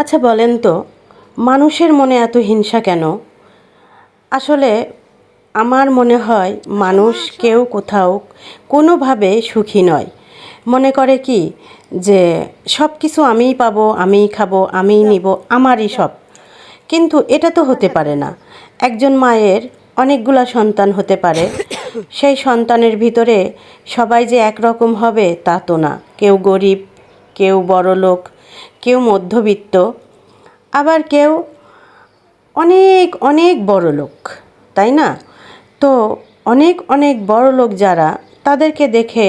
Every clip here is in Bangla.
আচ্ছা বলেন তো মানুষের মনে এত হিংসা কেন? আসলে আমার মনে হয় মানুষ কেউ কোথাও কোনোভাবে সুখী নয়। মনে করে কি যে সব কিছু আমিই পাবো আমিই খাব আমিই নিব আমারই সব। কিন্তু এটা তো হতে পারে না। একজন মায়ের অনেকগুলা সন্তান হতে পারে। সেই সন্তানের ভিতরে সবাই যে একরকম হবে তা তো না। কেউ গরিব কেউ বড়লোক কেউ মধ্যবিত্ত আবার কেউ অনেক অনেক বড় লোক তাই না? তো অনেক অনেক বড় লোক যারা তাদেরকে দেখে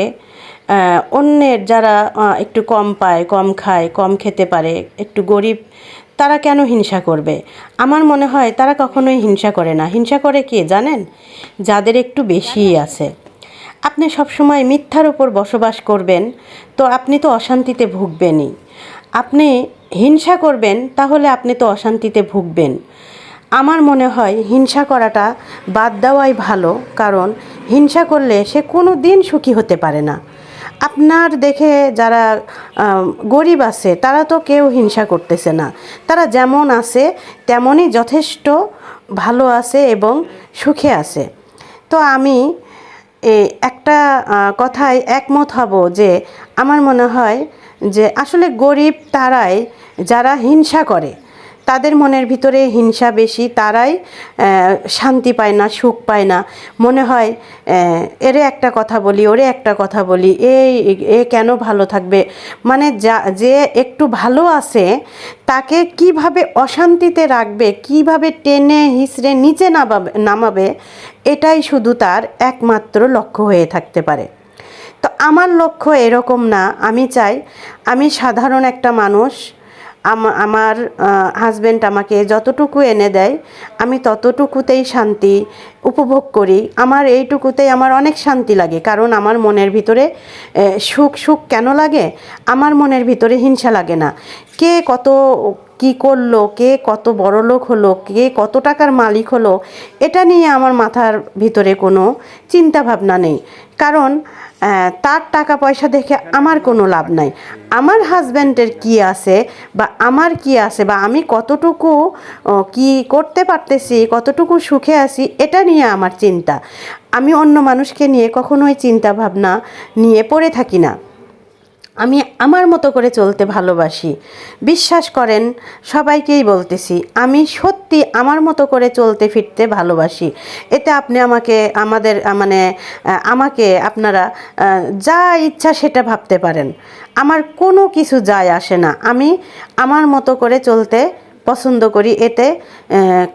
অন্যের যারা একটু কম পায় কম খায় কম খেতে পারে একটু গরিব তারা কেন হিংসা করবে? আমার মনে হয় তারা কখনোই হিংসা করে না। হিংসা করে কে জানেন? যাদের একটু বেশিই আছে। আপনি সবসময় মিথ্যার উপর বসবাস করবেন তো আপনি তো অশান্তিতে ভুগবেনই। আপনি হিংসা করবেন, তাহলে আপনি তো অশান্তিতে ভুগবেন। আমার মনে হয় হিংসা করাটা বাদ দেওয়াই ভালো, কারণ হিংসা করলে সে কোনো দিন সুখী হতে পারে না। আপনার দেখে যারা গরিব আছে, তারা তো কেউ হিংসা করতেছে না। তারা যেমন আছে, তেমনই যথেষ্ট ভালো আছে এবং সুখে আছে। তো আমি একটা কথায় একমত হব যে, আমার মনে হয় যে আসলে গরিব তারাই যারা হিংসা করে। তাদের মনের ভিতরে হিংসা বেশি, তারাই শান্তি পায় না, সুখ পায় না। মনে হয় এরে একটা কথা বলি, ওরে একটা কথা বলি এই এ কেন ভালো থাকবে? মানে যা, যে একটু ভালো আছে, তাকে কীভাবে অশান্তিতে রাখবে, কীভাবে টেনে হিসড়ে নিচে নামাবে নামাবে, এটাই শুধু তার একমাত্র লক্ষ্য হয়ে থাকতে পারে। তো আমার লক্ষ্য এরকম না। আমি চাই, আমি সাধারণ একটা মানুষ আমার হাজব্যান্ড আমাকে যতটুকু এনে দেয়, আমি ততটুকুতেই শান্তি উপভোগ করি। আমার এইটুকুতেই আমার অনেক শান্তি লাগে, কারণ আমার মনের ভিতরে সুখ সুখ কেন লাগে? আমার মনের ভিতরে হিংসা লাগে না। কে কত কি করল? কে কত বড় লোক হলো? কে কত টাকার মালিক হলো? এটা নিয়ে আমার মাথার ভিতরে কোনো চিন্তা ভাবনা নেই। কারণ তার টাকা পয়সা দেখে আমার কোনো লাভ নাই। আমার হাজব্যান্ডের কি আছে বা আমার কি আছে বা আমি কতটুকু কি করতে পারতেছি, কতটুকু সুখে আছি, এটা নিয়ে আমার চিন্তা। আমি অন্য মানুষকে নিয়ে কখনোই চিন্তা ভাবনা নিয়ে পড়ে থাকি না। আমি আমার মতো করে চলতে ভালোবাসি। বিশ্বাস করেন, সবাইকেই বলতেছি, আমি সত্যি আমার মতো করে চলতে ফিরতে ভালোবাসি। এতে আপনি আমাকে, আমাদের মানে আমাকে আপনারা যা ইচ্ছা সেটা ভাবতে পারেন। আমার কোনো কিছু যায় আসে না। আমি আমার মতো করে চলতে পছন্দ করি। এতে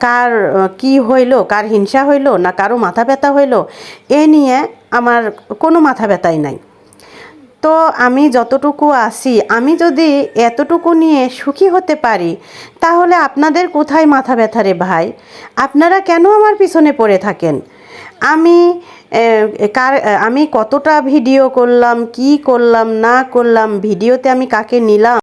কার কি হইল, কার হিংসা হইল, না কারও মাথা ব্যথা হইল, এ নিয়ে আমার কোনো মাথা ব্যথাই নাই। তো আমি যতটুকু আসি আমি যদি এতটুকু নিয়ে সুখী হতে পারি, তাহলে আপনাদের কোথায় মাথা ব্যথা রে ভাই? আপনারা কেন আমার পিছনে পড়ে থাকেন? আমি কার, আমি কতটা ভিডিও করলাম, কি করলাম, না করলাম, ভিডিওতে আমি কাকে নিলাম?